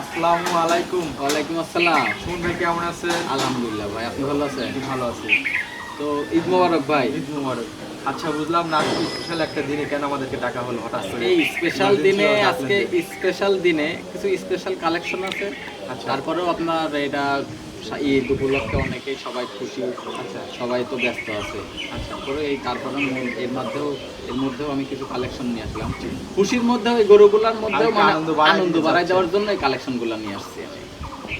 আসসালামু আলাইকুম। ওয়ালাইকুম আসসালাম। কোন ভাই কেমন আছেন? আলহামদুলিল্লাহ ভাই আপনি ভালো আছেন? আমি ভালো আছি। তো ঈদ মোবারক ভাই। ঈদ মোবারক। আচ্ছা বুঝলাম না আজকে স্পেশাল একটা দিনে কেন আমাদেরকে ডাকা হলো হঠাৎ করে? এই স্পেশাল দিনে আজকে স্পেশাল দিনে কিছু স্পেশাল কালেকশন আছে। আচ্ছা। তারপরেও আপনার এটা ঈদ উপলক্ষে অনেকেই সবাই খুশি। আচ্ছা সবাই তো ব্যস্ত আছে। আচ্ছা তারপরে এই তারপরে এর মধ্যেও এর মধ্যেও আমি কিছু কালেকশন নিয়ে আসলাম। খুশির মধ্যেও এই গরুগুলার মধ্যেও মানে আনন্দ বাড়ায়। দেওয়ার জন্য এই কালেকশনগুলো নিয়ে আসছি আমি।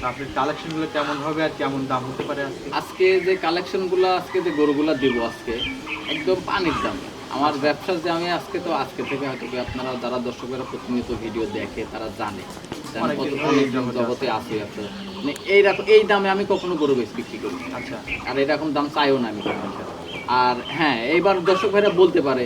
তো আপনার কালেকশনগুলো কেমন হবে আর কেমন দাম হতে পারে আজকে? আজকে যে কালেকশনগুলো আজকে যে গরুগুলা দিব আজকে একদম পানির দাম। আমার ব্যবসা যে আমি আজকে তো আজকে থেকে হয়তো আপনারা যারা দর্শকেরা প্রতিনিয়ত ভিডিও দেখে তারা জানে জগতে আছি ব্যবসা মানে এইরকম এই দামে আমি কখনো গরু বেশ বিক্রি করি আচ্ছা। আর এরকম দাম চাইও না আমি আর হ্যাঁ এইবার দর্শক ভাইরা বলতে পারে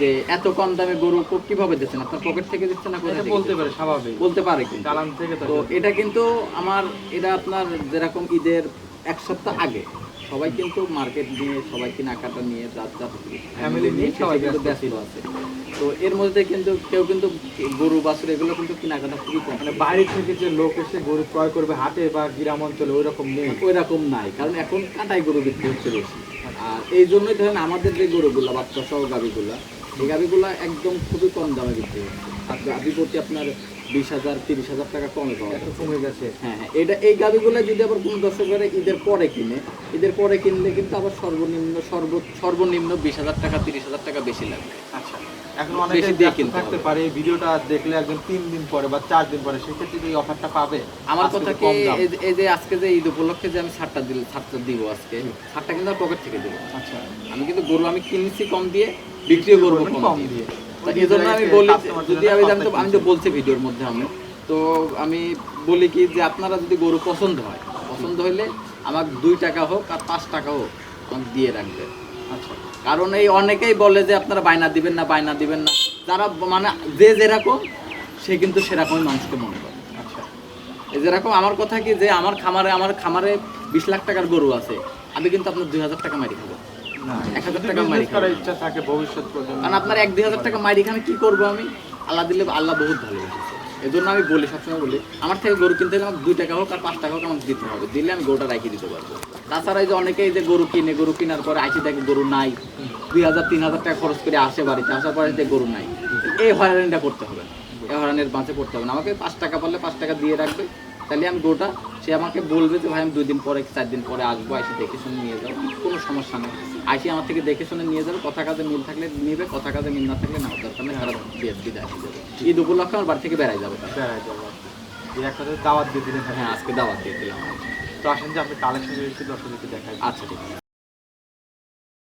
যে এত কম দামে গরু কীভাবে দিচ্ছেন? আপনার পকেট থেকে দিচ্ছেন না বলতে পারে স্বাভাবিক। বলতে পারে কিন্তু। চালান থেকে তো তো এটা কিন্তু আমার এটা আপনার যেরকম ঈদের এক সপ্তাহ আগে সবাই কিন্তু মার্কেট নিয়ে সবাই কেনাকাটা নিয়ে যার যার ফ্যামিলি নিয়ে সবাই ব্যস্ত। ব্যস্ত আছে। তো এর মধ্যে কিন্তু কেউ কিন্তু গরু বাছুর এগুলো কিন্তু কেনাকাটা খুবই কম। মানে বাইরে থেকে যে লোক এসে গরু ক্রয় করবে হাটে বা গ্রাম অঞ্চলে ওই রকম নেই। ওই রকম নাই কারণ এখন কাটাই গরু বিক্রি হচ্ছে বেশি। আর এই জন্যই ধরেন আমাদের যে গরুগুলা বাচ্চা সহ গাভিগুলা এই গাভিগুলা একদম খুবই কম দামে বিক্রি হচ্ছে। আর গাভি প্রতি আপনার বিশ হাজার তিরিশ হাজার টাকা কমে পাওয়া কমে গেছে। হ্যাঁ হ্যাঁ এটা এই গাভিগুলো যদি আবার কোনো দর্শকেরা ঈদের পরে কিনে ঈদের পরে কিনলে কিন্তু আবার সর্বনিম্ন সর্ব সর্বনিম্ন বিশ হাজার টাকা তিরিশ হাজার টাকা বেশি লাগবে। আচ্ছা এখন বেশি অনেকে দিয়ে কিনতে থাকতে পারে ভিডিওটা দেখলে একজন তিন দিন পরে বা চার দিন পরে সেক্ষেত্রে এই অফারটা পাবে আমার কথা কি এই যে- আজকে যে ঈদ উপলক্ষে যে আমি ছাড়টা দিল ছাড়টা দিব আজকে ছাড়টা কিন্তু পকেট থেকে দিব। আচ্ছা। আমি কিন্তু গরু আমি কিনেছি কম দিয়ে বিক্রিও করব কম দিয়ে। এই জন্য আমি বলি যদি আমি আমি তো আমি তো বলছি ভিডিওর মধ্যে আমি। তো আমি বলি কি যে আপনারা যদি গরু পছন্দ হয় পছন্দ হইলে আমার দুই টাকা হোক আর পাঁচ টাকা হোক আমাকে দিয়ে রাখবেন। আচ্ছা। কারণ এই অনেকেই বলে যে আপনারা বায়না দিবেন না বায়না দিবেন না। যারা মানে যে যেরকম সে কিন্তু সেরকমই মানুষকে মনে করে। আচ্ছা। যেরকম আমার কথা কি যে আমার খামারে আমার খামারে বিশ লাখ টাকার গরু আছে আমি কিন্তু আপনার দুই হাজার টাকা মারি খাব। এক হাজার টাকা মারি করার ইচ্ছা থাকে ভবিষ্যৎ প্রজন্ম। কারণ আপনার এক দুই হাজার টাকা মাইরি খানে কি করব আমি? আল্লাহ দিলে আল্লাহ বহুত ভালোবেসেছে এই জন্য আমি বলি সবসময় বলি আমার থেকে গরু কিনতে হলে আমাকে দুই টাকা হোক আর পাঁচ টাকা হোক আমাকে দিতে হবে। দিলে আমি গরুটা রাখিয়ে দিতে পারব। তাছাড়া এই যে অনেকেই যে গরু কিনে গরু কেনার পরে আইসি দেখে গরু নাই। দুই হাজার তিন হাজার টাকা খরচ করে আসে বাড়িতে আসার পরে যে গরু নাই। এই হয়রানিটা করতে হবে এই হয়রানির বাঁচে পড়তে হবে না। আমাকে পাঁচ টাকা পারলে পাঁচ টাকা দিয়ে রাখবে। তাহলে আমি গরুটা সে আমাকে বলবে যে ভাই আমি দুই দিন পরে চার দিন পরে আসব? এসে দেখে শুনে নিয়ে যাব কোনো সমস্যা নেই। আইসি আমার থেকে দেখে শুনে নিয়ে যাবে। কথা কাজে মিল থাকলে নিবে কথা কাজে মিল না থাকলে নেওয়ার দরকার নেই দিয়ে বিদায় দিয়ে যাবে। ঈদ উপলক্ষে আমার বাড়ি থেকে বেড়াই যাবে। তারা। বেড়ায় যাব এই দাওয়াত দিয়ে দিলেন। হ্যাঁ আজকে দাওয়াত দিয়ে দিলাম। তো আসেন যে আপনি কালেকশন একটু দর্শকদেরকে দেখাই। আচ্ছা ঠিক আছে।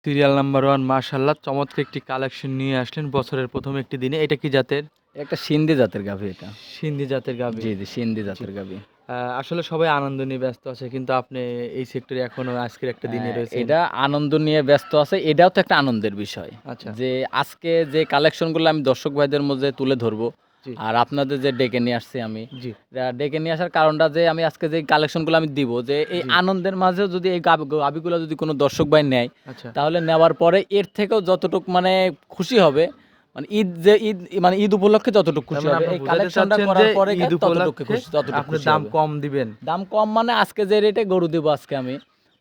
সিরিয়াল নাম্বার ওয়ান মার্শাল্লাহ চমৎকার একটি কালেকশন নিয়ে আসলেন বছরের প্রথম একটি দিনে। এটা কি জাতের? একটা সিন্ধি জাতের গাভী এটা। সিন্ধি জাতের গাভী? জি জি সিন্ধি জাতের গাভি। আসলে সবাই আনন্দ নিয়ে ব্যস্ত আছে কিন্তু আপনি এই সেক্টরে এখনও আজকের একটা দিনে হ্যাঁ, রয়েছে এটা আনন্দ নিয়ে ব্যস্ত আছে এটাও তো একটা আনন্দের বিষয়। আচ্ছা। যে আজকে যে কালেকশনগুলো আমি দর্শক ভাইদের মধ্যে তুলে ধরবো আর আপনাদের যে ডেকে নিয়ে আসছি আমি ডেকে নিয়ে আসার কারণটা যে আমি আজকে যে কালেকশনগুলো আমি দিব যে এই আনন্দের মাঝেও যদি এই গাবিগুলো যদি কোনো দর্শক ভাই নেয় আচ্ছা। তাহলে নেওয়ার পরে এর থেকেও যতটুকু মানে খুশি হবে মানে ঈদ যে ঈদ মানে ঈদ উপলক্ষে যতটুকু খুশি মানে হবে। এই কালেকশনটা করার পরে ততটুকু খুশি ততটুকু আপনি খুশি দাম কম দিবেন। দাম কম মানে আজকে যে রেটে গরু দেবো আজকে আমি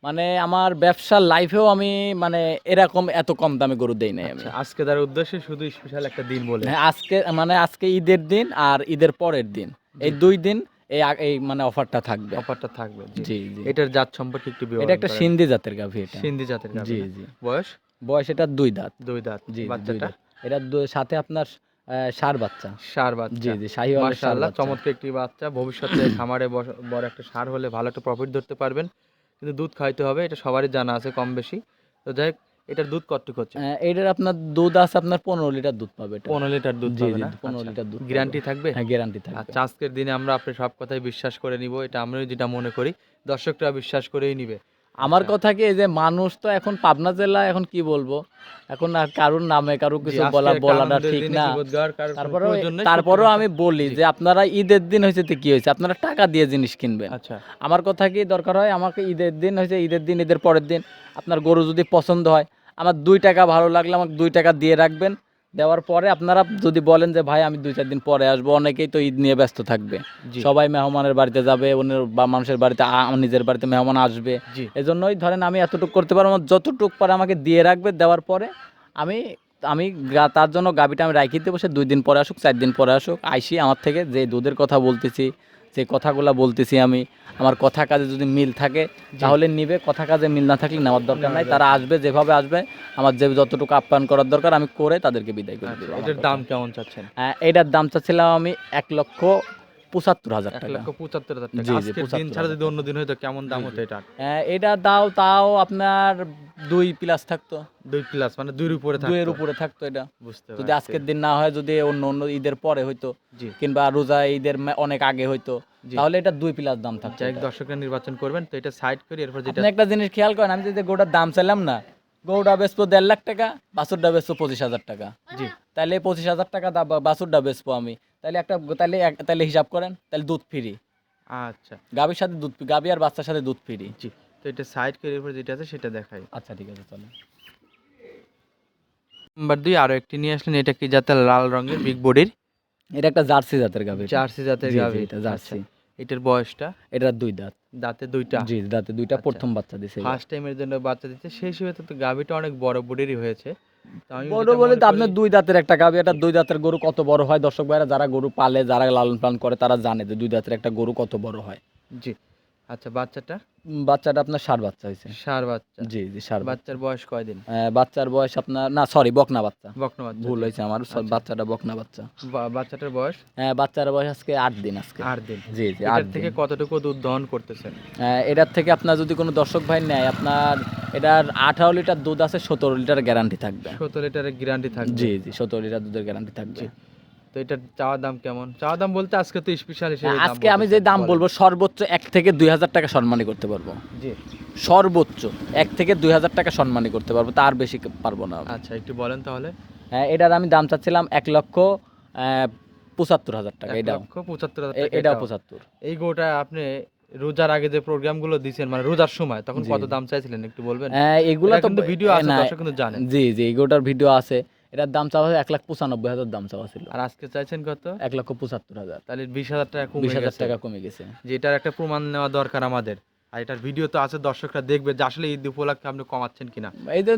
মানে আমার ব্যবসার লাইফেও আমি মানে এরকম এত কম দামে গরু দেই নাই আমি। আচ্ছা, আজকে তার উদ্দেশ্যে শুধু স্পেশাল একটা দিন বলে। হ্যাঁ আজকে মানে আজকে ঈদের দিন আর ঈদের পরের দিন। এই দুই দিন এই এই মানে অফারটা থাকবে। অফারটা থাকবে জি। জি এটার জাত সম্পর্কে একটু বিবরণ এটা একটা সিন্ধি জাতের গাভি এটা। সিন্ধি জাতের গাভী জি জি। বয়স? বয়স এটা দুই দাঁত। দুই দাঁত জি, বাচ্চাটা? দাঁত। এটা দু- সাথে আপনার ষাঁড় বাচ্চা। সার বাচ্চা। জি জি ষাঁড় মাশাআল্লাহ চমৎকার একটি বাচ্চা। ভবিষ্যতে খামারে বড় একটা সার হলে ভালো একটা প্রফিট ধরতে পারবেন। কিন্তু দুধ খাইতে হবে এটা সবারই জানা আছে কম বেশি। তো যাই হোক, এটার দুধ কতটুকু হচ্ছে? এটার আপনার দুধ আছে আপনার পনেরো লিটার দুধ পাবে এটা। পনেরো লিটার দুধ জি পনেরো লিটার দুধ গ্যারান্টি থাকবে? হ্যাঁ গ্যারান্টি থাকবে। আচ্ছা আজকের দিনে আমরা আপনার সব কথাই বিশ্বাস করে নিব এটা আমরাও যেটা মনে করি। দর্শকরা বিশ্বাস করেই নিবে। আমার আচ্ছা। কথা কি যে মানুষ তো এখন পাবনা জেলা এখন কি বলব? এখন আর কারোর নামে কারও কিছু বলা বলাটা ঠিক না। গাওয়ার তারপরেও আমি বলি যে আপনারা ঈদের দিন হয়েছে তো কি হয়েছে? আপনারা টাকা দিয়ে জিনিস কিনবেন। আচ্ছা। আমার কথা কি দরকার হয়? আমাকে ঈদের দিন হয়েছে ঈদের দিন ঈদের পরের দিন। আপনার গরু যদি পছন্দ হয় আমার দুই টাকা ভালো লাগলে আমাকে দুই টাকা দিয়ে রাখবেন। দেওয়ার পরে আপনারা যদি বলেন যে ভাই আমি দুই চার দিন পরে আসব। অনেকেই তো ঈদ নিয়ে ব্যস্ত থাকবে। সবাই মেহমানের বাড়িতে যাবে অন্যের বা মানুষের বাড়িতে নিজের বাড়িতে মেহমান আসবে। জি। এজন্যই ধরেন আমি এতটুকু করতে পারব যতটুক পরে আমাকে দিয়ে রাখবে দেওয়ার পরে আমি আমি তার জন্য গাবিটা আমি রাখি দেবো সে দুই দিন পরে আসুক চার দিন পরে আসুক আইসি আমার থেকে যে দুধের কথা বলতেছি। যে কথাগুলো বলতেছি আমি আমার কথা কাজে যদি মিল থাকে তাহলে নিবে কথা কাজে মিল না থাকলে নেওয়ার দরকার নাই। তারা আসবে যেভাবে আসবে আমার যে যতটুকু আপ্যায়ন করার দরকার আমি করে তাদেরকে বিদায় করে আচ্ছা, দেবো। এটার দাম কেমন চাচ্ছেন? এটার দাম চাচ্ছিলাম আমি এক লক্ষ পঁচাত্তর হাজার টাকা। পঁচাত্তর হাজার টাকা। জি, দিন ছাড়া যদি অন্য দিন হতো কেমন দাম হতো এটা এটা দাও তাও আপনার দুই প্লাস থাকতো। দুই প্লাস মানে দুইয়ের উপরে থাকতো। দুইয়ের উপরে থাকতো এটা। বুঝতে যদি আজকের দিন না হয় যদি অন্য অন্য ঈদের পরে হইতো কিংবা রোজা ঈদের অনেক আগে হইতো তাহলে এটা দুই প্লাস দাম থাকতো দর্শকরা নির্বাচন করবেন তো এটা সাইড করি এরপর যেটা একটা জিনিস খেয়াল করেন আমি যদি গৌটার দাম চাইলাম না গৌড়া বেচবো দেড় লাখ টাকা বাছুরটা বেচবো পঁচিশ হাজার টাকা। জি। তাহলে পঁচিশ হাজার টাকা বাছুরটা বেচবো আমি। তাহলে একটা তাহলে তাহলে হিসাব করেন তাহলে দুধ ফ্রি আচ্ছা। গাবির সাথে দুধ গাবি আর বাচ্চার সাথে দুধ ফ্রি জি তো এটা সাইড করে এরপর যেটা আছে সেটা দেখাই। আচ্ছা ঠিক আছে চলো নাম্বার দুই আরও একটি নিয়ে আসলেন এটা কি জাতের লাল রঙের বিগ বডির এটা একটা জার্সি জাতের গাবি জার্সি জাতের গাভী এটা জার্সি। আচ্ছা, এটার বয়সটা? এটার দুই দাঁত। দাঁতে দুইটা? জি দাঁতে দুইটা আচ্ছা। প্রথম বাচ্চা দিছে। ফার্স্ট টাইমের জন্য বাচ্চা দিচ্ছে সেই হিসেবে তো গাভীটা অনেক বড় বডিরই হয়েছে। বড় বলে তো আপনার দুই দাঁতের একটা গাবি একটা দুই দাঁতের গরু কত বড় হয়? দর্শক ভাইরা যারা গরু পালে যারা লালন পালন করে তারা জানে যে দুই দাঁতের একটা গরু কত বড় হয়। জি। আচ্ছা বাচ্চাটা? বাচ্চাটা আপনার সার বাচ্চা হয়েছে। সার বাচ্চা। জি জি সার বাচ্চার বয়স কয়দিন? বাচ্চার বয়স আপনার না সরি বকনা বাচ্চা। বকনা বাচ্চা ভুল হয়েছে আমার বাচ্চাটা বকনা বাচ্চা। বাচ্চাটার বয়স? হ্যাঁ, বাচ্চার বয়স আজকে আট দিন আজকে। আট দিন। জি জি আট থেকে কতটুকু দুধ দহন করতেছেন? এটার থেকে আপনার যদি কোনো দর্শক ভাই নেয় আপনার এটার আঠারো লিটার দুধ আছে সতেরো লিটার গ্যারান্টি থাকবে। সতেরো লিটারের গ্যারান্টি থাকবে। জি জি সতেরো লিটার দুধের গ্যারান্টি থাকবে। তো এটার চাওয়া দাম কেমন? চাওয়া দাম বলতে আজকে তো স্পেশাল হিসেবে দাম আজকে আমি যে দাম বলব সর্বোচ্চ এক থেকে দুই হাজার টাকা সম্মানী করতে পারব। জি। সর্বোচ্চ এক থেকে দুই হাজার টাকা সম্মানী করতে পারব তার বেশি পারব না। আচ্ছা একটু বলেন তাহলে। হ্যাঁ, এটার আমি দাম চাচ্ছিলাম এক লক্ষ আহ, পঁচাত্তর হাজার টাকা লক্ষ পঁচাত্তর হাজার এ- টাকা এটাও এটাও। পঁচাত্তর। এই গোটা আপনি রোজার আগে যে প্রোগ্রামগুলো দিয়েছেন মানে রোজার সময় তখন। কত দাম চাইছিলেন একটু বলবেন? হ্যাঁ, এগুলা এটা তো কিন্তু ভিডিও আছে দর্শক কিন্তু জানেন। জি জি এগুলোটার ভিডিও আছে। এটার দাম চাওয়া এক লাখ পঁচানব্বই হাজার দাম চাওয়া ছিল। আর আজকে চাইছেন কত? এক লক্ষ পঁচাত্তর হাজার। তাহলে বিশ হাজার টাকা কমে বিশ হাজার গেছে। টাকা কমে গেছে। যে এটার একটা প্রমাণ নেওয়া দরকার আমাদের। আর এটার ভিডিও তো আছে দর্শকরা দেখবে যে আসলে ঈদ উপলক্ষে আপনি কমাচ্ছেন কিনা। এই যে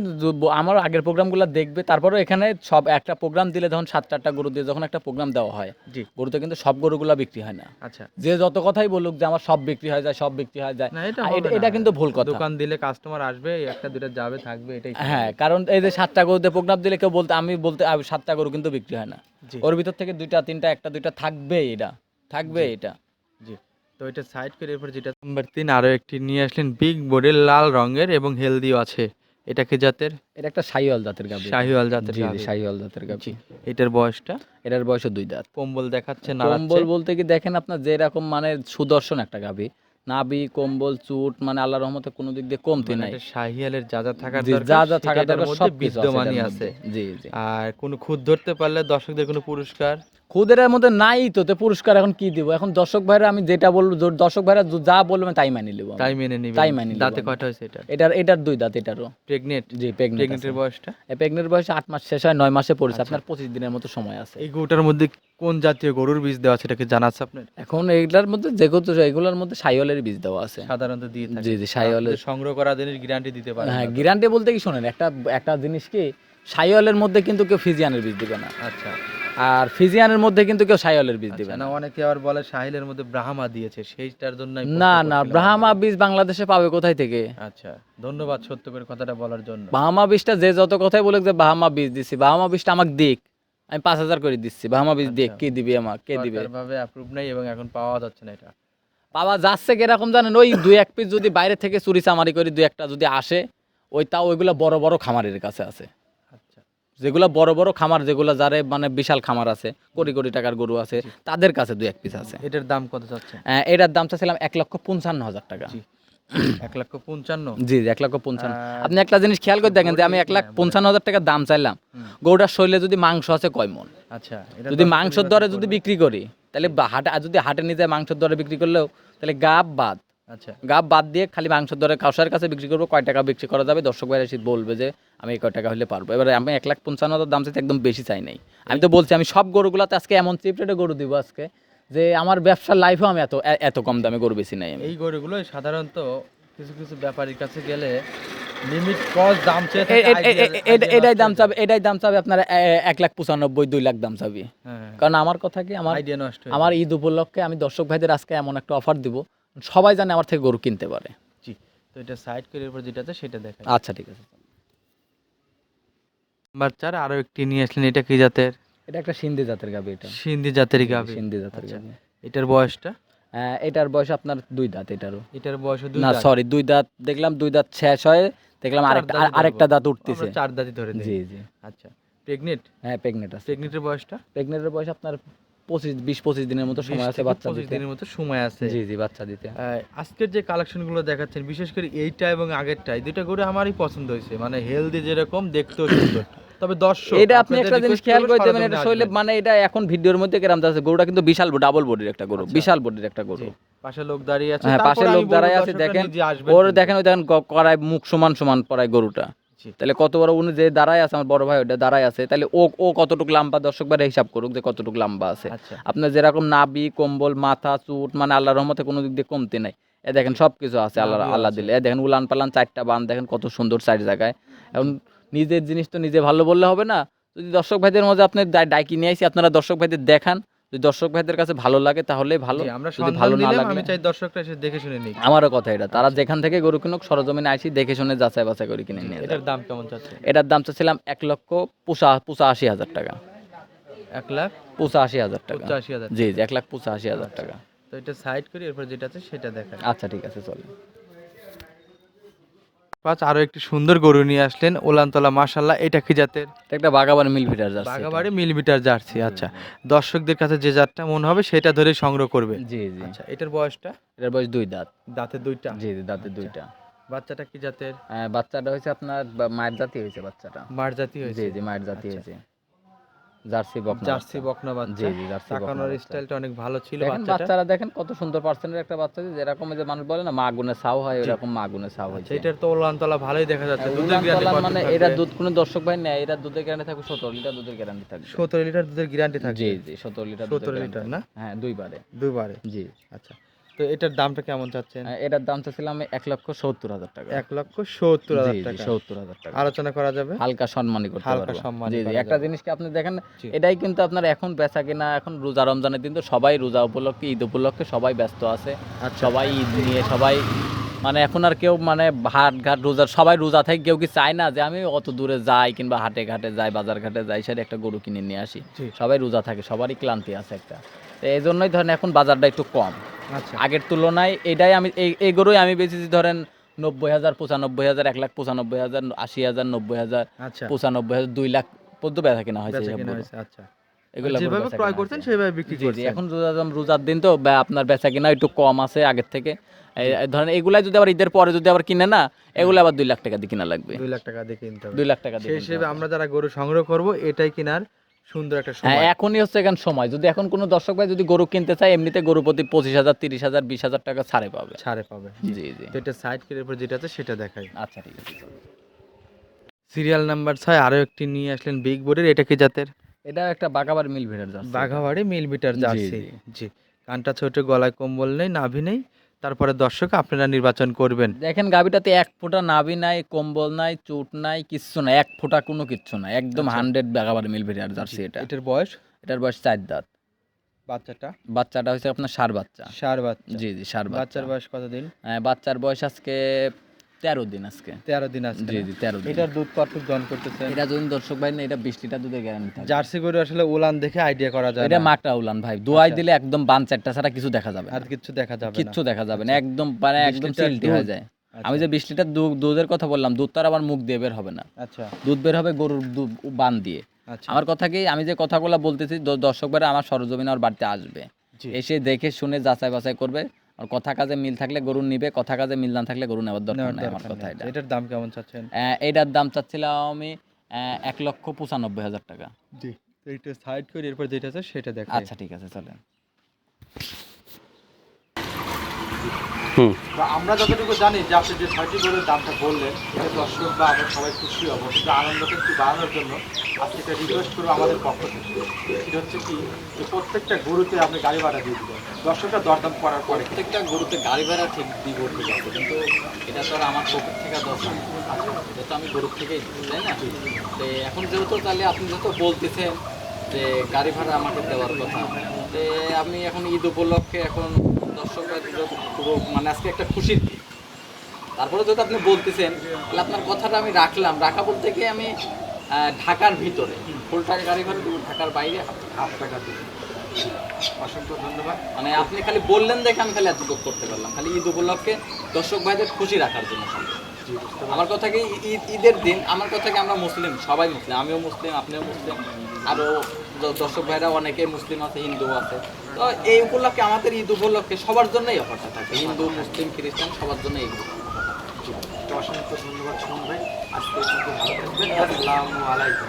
আমার আগের প্রোগ্রামগুলো দেখবে তারপরেও এখানে সব একটা প্রোগ্রাম দিলে যখন সাতটা আটটা গরু দিয়ে যখন একটা প্রোগ্রাম দেওয়া হয় জি। গরুতে কিন্তু সব গরুগুলা বিক্রি হয় না। আচ্ছা। যে যত কথাই বলুক যে আমার সব বিক্রি হয়ে যায় সব বিক্রি হয়ে যায় এটা এটা- কিন্তু ভুল কথা। দোকান দিলে কাস্টমার আসবে একটা দুটা যাবে থাকবে এটাই হ্যাঁ কারণ এই যে সাতটা গরুতে প্রোগ্রাম দিলে কেউ বলতে আমি বলতে সাতটা গরু কিন্তু বিক্রি হয় না। ওর ভিতর থেকে দুইটা তিনটা একটা দুইটা থাকবে এটা। থাকবে এটা। জি। তো এটা সাইড করে এরপর যেটা নাম্বার তিন আরও একটি নিয়ে আসলেন বিগ বডির লাল রঙের এবং হেলদিও আছে। এটা কি জাতের? এটা একটা শাহিওয়াল জাতের গাভি। শাহিওয়াল জাতের গাভী। শাহিওয়াল জাতের গাভি। এটার বয়সটা? এটার বয়স দুই দাঁত। কম্বল দেখাচ্ছে না কম্বল বলতে কি দেখেন আপনার যেরকম মানে সুদর্শন একটা গাভি। নাবি কম্বল চুট মানে আল্লাহ রহমতে কোনো দিক দিয়ে কমতি নাই। শাহিয়ালের যা যা থাকার যা যা থাকার দরকার সব বিদ্যমানই আছে। জি জি। আর কোনো খুদ ধরতে পারলে দর্শকদের কোনো পুরস্কার? খুদের মধ্যে নাই তো তে পুরস্কার এখন কি দিব? এখন দর্শক ভাইরা আমি যেটা বলব দর্শক ভাইরা যা বলবে আমি তাই মানি নেব। তাই মেনে নিবে। তাই মানি দাঁতে। কয়টা হয়েছে এটা এটার এটার দুই দাঁত এটারও। প্রেগনেন্ট? জি প্রেগনেন্ট প্রেগনেন্টের বয়সটা? প্রেগনেন্ট বয়সে আট মাস শেষ হয় নয় মাসে পড়েছে। আচ্ছা। আপনার পঁচিশ দিনের মতো সময় আছে। এই গরুটার মধ্যে কোন জাতীয় গরুর বীজ দেওয়া আছে? এটাকে জানাচ্ছে আপনার? এখন এইগুলার মধ্যে যে কত এগুলোর মধ্যে সাইওয়ালের বীজ দেওয়া আছে। সাধারণত দিয়ে থাকে। জি জি সাইওয়ালের সংগ্রহ করা জিনিস গ্যারান্টি দিতে পারে হ্যাঁ গ্যারান্টি বলতে কি শোনেন একটা একটা জিনিস কি সাইওয়ালের মধ্যে কিন্তু কেউ ফিজিয়ানের বীজ দিবে না। আচ্ছা। আর ফিজিয়ানের মধ্যে কিন্তু কেউ সাইওয়ালের বীজ দিবে আচ্ছা, না। না অনেকে আবার বলে সাহিলের মধ্যে ব্রাহ্মা দিয়েছে সেইটার জন্য না না ব্রাহ্মা বীজ বাংলাদেশে পাবে কোথায় থেকে? আচ্ছা ধন্যবাদ সত্য করে কথাটা বলার জন্য। বাহামা বীজটা যে যত কথাই বলে যে বাহামা বীজ দিচ্ছি বাহামা বীজটা আমাকে দিক। আমি পাঁচ হাজার করে দিচ্ছি বাহামা বীজ দিক আচ্ছা। কে দিবে আমাকে কে দিবে? ভাবে অ্যাপ্রুভ নাই এবং এখন পাওয়া যাচ্ছে না এটা। পাওয়া যাচ্ছে কীরকম জানেন ওই দুই এক পিস যদি বাইরে থেকে চুরি চামারি করে দুই একটা যদি আসে ওই তাও ওইগুলা বড় বড় খামারের কাছে আছে। যেগুলা বড় বড় খামার যেগুলা যারে মানে বিশাল খামার আছে কোটি কোটি টাকার গরু আছে তাদের কাছে দুই এক পিস আছে। এটার দাম কত যাচ্ছে এটার দাম চাচ্ছিলাম এক লক্ষ পঞ্চান্ন হাজার টাকা। এক লক্ষ পঞ্চান্ন? জি এক লক্ষ পঞ্চান্ন। আপনি একটা জিনিস খেয়াল করে দেখেন যে আমি এক লাখ হ্যাঁ, পঞ্চান্ন হাজার টাকা দাম চাইলাম। গরুটার শরীরে যদি মাংস আছে কয় মন? আচ্ছা যদি মাংসের দরে যদি বিক্রি করি তাহলে হাটে যদি হাটে নিয়ে যায় মাংসের দরে বিক্রি করলেও তাহলে গাব বাদ। আচ্ছা। গাব বাদ দিয়ে খালি মাংস দরে কাউসার কাছে বিক্রি করব কয় টাকা বিক্রি করা যাবে? দর্শক ভাই এসে বলবে যে আমি কয় টাকা হলে পারব? এবারে আমি এক লাখ পঞ্চান্ন হাজার দাম চাইতে একদম বেশি চাই নাই। আমি তো বলছি আমি সব গরুগুলোতে আজকে এমন চিপ রেটে গরু দিব আজকে যে আমার ব্যবসার লাইফেও আমি এত এত কম দামে গরু বেশি নাই এই গরুগুলো সাধারণত কিছু কিছু ব্যাপারীর কাছে গেলে লিমিট কস দাম এটাই দাম চাবে এটাই দাম চাবে আপনার এক লাখ পঁচানব্বই দুই লাখ দাম চাবি। হ্যাঁ কারণ আমার কথা কি আমার আইডিয়া নষ্ট আমার ঈদ উপলক্ষে আমি দর্শক ভাইদের আজকে এমন একটা অফার দিব। সবাই জানে আমার থেকে গরু কিনতে পারে। জি তো এটা সাইড করে এরপর যেটা আছে সেটা দেখাই। আচ্ছা ঠিক আছে। বাচ্চার আরও একটি নিয়ে আসলেন এটা কি জাতের? এটা একটা সিন্ধি জাতের গাবি এটা। সিন্ধি জাতের সিন্ধি জাতের আচ্ছা। গাবি। এটার বয়সটা? আহ, এটার বয়স আপনার দুই দাঁত এটারও। এটার বয়স দুই না সরি দুই দাঁত দেখলাম দুই দাঁত শেষ হয় দেখলাম আরেকটা আরেকটা দাঁত উঠতেছে। চার দাঁতই ধরে জি জি। আচ্ছা প্রেগনেন্ট হ্যাঁ প্রেগনেন্ট আছে। প্রেগনেন্টের বয়সটা? প্রেগনেন্টের বয়স আপনার পঁচিশ বিশ পঁচিশ দিনের মতো সময় আছে বাচ্চা পঁচিশ দিনের মতো সময় আছে। জি জি বাচ্চা দিতে। আজকের যে কালেকশনগুলো দেখাচ্ছেন বিশেষ করে এইটা এবং আগেরটা এই দুইটা গরু আমারই পছন্দ হয়েছে। মানে হেলদি যেরকম দেখতেও সুন্দর। তবে দর্শক এটা আপনি একটা জিনিস খেয়াল করতে মানে এটা শৈলে মানে এটা এখন ভিডিওর মধ্যে কেরাম আছে গরুটা কিন্তু বিশাল ডাবল বডির একটা গরু আচ্ছা। বিশাল বডির একটা গরু। পাশে লোক দাঁড়িয়ে আছে হ্যাঁ পাশে লোক দাঁড়ায় আছে দেখেন। ওর দেখেন ওই দেখেন ক- কড়াই মুখ সমান সমান পড়ায় গরুটা। জি। তাহলে কত বড় উনি যে দাঁড়ায় আছে আমার বড় ভাই ওটা দাঁড়ায় আছে তাহলে ও ও কতটুকু লম্বা দর্শক বারে হিসাব করুক যে কতটুকু লম্বা আছে। আচ্ছা। আপনার যেরকম নাবি কম্বল মাথা চুট মানে আল্লাহ রহমতে কোনো দিক দিয়ে কমতি নাই। এ দেখেন সব কিছু আছে আল্লাহ আল্লাহ দিলে। এ দেখেন উলান পালান চারটা বান দেখেন কত সুন্দর চার জায়গায়। এখন নিজের জিনিস তো নিজে ভালো বললে হবে না। যদি দর্শক ভাইদের মধ্যে আপনি ডাই- ডাইকি নিয়ে আসি আপনারা দর্শক ভাইদের দেখান। যদি দর্শক ভাইদের কাছে ভালো লাগে তাহলে ভালো। যদি ভালো না লাগলে আমি চাই দর্শকরা এসে দেখে শুনে নিক। আমারও কথা এটা। তারা যেখান থেকে গরু কিনুক সরজমিনে আসি দেখে শুনে যাচাই বাছাই করে কিনে নিয়ে এটার দাম কেমন চাচ্ছে? এটার দাম চাচ্ছিলাম এক লক্ষ পুষা পঁচাশি হাজার টাকা। এক লাখ পঁচাশি হাজার টাকা। পঁচাশি হাজার জি জি এক লাখ পঁচাশি হাজার টাকা। তো এটা সাইড করি এরপর যেটা আছে সেটা দেখাই। আচ্ছা ঠিক আছে চলে পাঁচ আরও একটি সুন্দর গরু নিয়ে আসলেন ওলানতলা মাসাল্লাহ এটা কি জাতের? একটা বাগাবাড়ি মিল মিটার যাচ্ছে বাগাবাড়ি মিলিমিটার জার্সি আচ্ছা। দর্শকদের কাছে যে জাতটা মনে হবে সেটা ধরে সংগ্রহ করবে। জি জি। আচ্ছা এটার বয়সটা? এটার বয়স দুই দাঁত। দাঁতের দুইটা? জি জি দাঁতে দুইটা। বাচ্চাটা কি জাতের? আহ, বাচ্চাটা হয়েছে আপনার মায়ের জাতি হয়েছে বাচ্চাটা। মায়ের জাতি হয়েছে? জি জি মায়ের জাতি আচ্ছা। হয়েছে। জার্সি বকনা জার্সি। বকনা বাচ্চা। জি জি জার্সি তাকানোর স্টাইলটা অনেক ভালো ছিল বাচ্চাটা। বাচ্চারা দেখেন কত সুন্দর পার্সেন্টের একটা বাচ্চা যে যেরকম এই যে মানুষ বলে না মা গুনে সাও হয় এরকম মা গুনে সাও আচ্ছা হয়েছে। এটার তো ওলানতলা ভালোই দেখা যাচ্ছে। হ্যাঁ, দুধের গ্যারান্টি মানে? এটা দুধ কোনো দর্শক ভাই নেয় এটা দুধের গ্যারান্টি থাকবে সতেরো লিটার দুধের গ্যারান্টি থাকবে। 17 লিটার দুধের গ্যারান্টি থাকবে? জি জি সতেরো লিটার 17 লিটার না? হ্যাঁ দুইবারে। দুবারে জি। আচ্ছা। তো এটার দামটা কেমন চাচ্ছেন? এটার দাম চাচ্ছিলাম এক লক্ষ সত্তর হাজার টাকা। এক লক্ষ সত্তর হাজার টাকা। সত্তর হাজার টাকা। আলোচনা করা যাবে? হালকা সম্মানই করতে হালকা সম্মানী জি জি একটা যাবে। জিনিস কি আপনি দেখেন এটাই কিন্তু আপনার এখন বেচা কিনা এখন রোজা রমজানের দিন তো সবাই রোজা উপলক্ষে ঈদ উপলক্ষে সবাই ব্যস্ত আছে। আচ্ছা। সবাই ঈদ নিয়ে সবাই মানে এখন আর কেউ মানে হাট ঘাট রোজা সবাই রোজা থেকে কেউ কি চায় না যে আমি অত দূরে যাই কিংবা হাটে ঘাটে যাই বাজার ঘাটে যাই সেটা একটা গরু কিনে নিয়ে আসি। সবাই রোজা থাকে সবারই ক্লান্তি আছে একটা। তো এই জন্যই ধরেন এখন বাজারটা একটু কম। আগের তুলনায় এটাই আমি এই গরুই আমি বেচেছি ধরেন নব্বই হাজার পঁচানব্বই হাজার এক লাখ পঁচানব্বই হাজার আশি হাজার নব্বই হাজার আচ্ছা। পঁচানব্বই হাজার দুই লাখ পর্যন্ত বেচা কিনা হয়েছে আচ্ছা। যেভাবে ক্রয় কেনা সেভাবে বিক্রি জি জি এখন রোজার দিন তো আপনার বেচা কিনা একটু কম আছে আগের থেকে। ধরেন এগুলাই যদি আবার ঈদের পরে যদি আবার কিনে না এগুলো আবার দুই লাখ টাকা দিয়ে কিনা লাগবে। দুই লাখ টাকা দিয়ে কিনতে হবে। দুই লাখ টাকা দিয়ে হিসেবে আমরা যারা গরু সংগ্রহ করব এটাই কেনার সুন্দর একটা হ্যাঁ সময়। এখনই হচ্ছে এখন সময়। যদি এখন কোনো দর্শক ভাই যদি গরু কিনতে চায় এমনিতে গরু প্রতি পঁচিশ হাজার তিরিশ হাজার বিশ হাজার টাকা ছাড়ে পাবে। ছাড়ে পাবে। জি জি তো এটা সাইড করে এরপর যেটা আছে সেটা দেখাই। আচ্ছা ঠিক আছে সিরিয়াল নাম্বার ছয় আরও একটি নিয়ে আসলেন বিগ বোর্ডের এটা কি জাতের? এটা একটা বাগাবার মিল ভিড়ের যাচ্ছে বাঘাবাড়ি মিল বিটার জি, জার্সি। জি। কানটা ছোট গলায় কম্বল নেই নাভি নেই তারপরে দর্শক আপনারা নির্বাচন করবেন। দেখেন গাবিটাতে এক ফোঁটা নাবি নাই কম্বল নাই চোট নাই কিচ্ছু নাই এক ফোঁটা কোনো কিচ্ছু নাই। একদম আচ্ছা। হান্ড্রেড বেগাবার মিলবে আর জার্সি এটা। এটার বয়স? এটার বয়স চার দাঁত। বাচ্চাটা? বাচ্চাটা হচ্ছে আপনার সার বাচ্চা। সার বাচ্চা। জি জি সার বাচ্চার বয়স কতদিন? হ্যাঁ, বাচ্চার বয়স আজকে তেরো দিন আজকে। তেরো দিন আছে জি জি তেরো দিন। এটার দুধ জন করতেছেন? এটা যদি দর্শক ভাই না এটা বিশ লিটার দুধের গ্যারান্টি থাকে জার্সি গরু আসলে উলান দেখে আইডিয়া করা যায় এটা মাকড়া উলান ভাই। দোয়াই আচ্ছা। দিলে একদম বান চারটা ছাড়া কিছু দেখা যাবে আর কিছু দেখা যাবে না। কিচ্ছু দেখা যাবে না। একদম মানে একদম চিলটি হয়ে যায়। আচ্ছা, আমি যে বিশ লিটার দুধের কথা বললাম দুধ তার আবার মুখ দিয়ে বের হবে না। আচ্ছা। দুধ বের হবে গরুর দুধ বান দিয়ে। আচ্ছা। আমার কথা কি আমি যে কথাগুলো বলতেছি দ- দর্শক ভাইরা আমার সরজমিনে আমার বাড়িতে আসবে। এসে দেখে শুনে যাচাই বাছাই করবে। আর কথা কাজে মিল থাকলে গরু নিবে কথা কাজে মিল না থাকলে গরু নেওয়ার দরকার নাই আমার কথা এটা। এটার দাম কেমন চাচ্ছেন? এটার দাম চাচ্ছিলাম আমি এক লক্ষ পঁচানব্বই হাজার টাকা। জি এইটা সাইড করে এরপর যেটা আছে সেটা দেখাই। আচ্ছা ঠিক আছে চলেন। আমরা যতটুকু জানি যে আপনি যে ছয়টি গরুর দামটা বললেন, এটা দর্শক বা আমরা সবাই খুশি হব, কিন্তু আনন্দটা একটু বাড়ানোর জন্য আজকে একটা রিকোয়েস্ট করব আমাদের পক্ষ থেকে। সেটা হচ্ছে কি, যে প্রত্যেকটা গরুতে আপনি গাড়ি ভাড়া দিয়ে দিবেন। দর্শকরা দরদাম করার পরে প্রত্যেকটা গরুতে গাড়ি ভাড়া ঠিক দিব কিন্তু এটা তো আর আমার পকেট থেকে দরকার। এটা তো আমি গরুর থেকেই তাই না? তো এখন যেহেতু তাহলে আপনি যেহেতু বলতেছেন যে গাড়ি ভাড়া আমাকে দেওয়ার কথা, তো আমি এখন ঈদ উপলক্ষে এখন দর্শকরা পুরো মানে আজকে একটা খুশির দিন। তারপরে যদি আপনি বলতেছেন তাহলে আপনার কথাটা আমি রাখলাম। রাখা বলতে গিয়ে আমি ঢাকার ভিতরে ফুল টাকা গাড়ি দেবো ঢাকার বাইরে হাফ টাকা দিবেন অসংখ্য ধন্যবাদ। মানে আপনি খালি বললেন দেখে আমি খালি এতটুকু করতে পারলাম। খালি ঈদ উপলক্ষে দর্শক ভাইদের খুশি রাখার জন্য। আমার কথা কি ঈদ ঈদের দিন আমার কথা কি আমরা মুসলিম? সবাই মুসলিম আমিও মুসলিম আপনিও মুসলিম আরও দর্শক ভাইরা অনেকে মুসলিম আছে হিন্দু আছে। তো এই উপলক্ষে আমাদের ঈদ উপলক্ষে সবার জন্যই অফারটা থাকে। হিন্দু, মুসলিম, খ্রিস্টান সবার জন্য এই অসংখ্য ধন্যবাদ সুমন ভাই। আজকে ভালো থাকবেন। আসসালামু আলাইকুম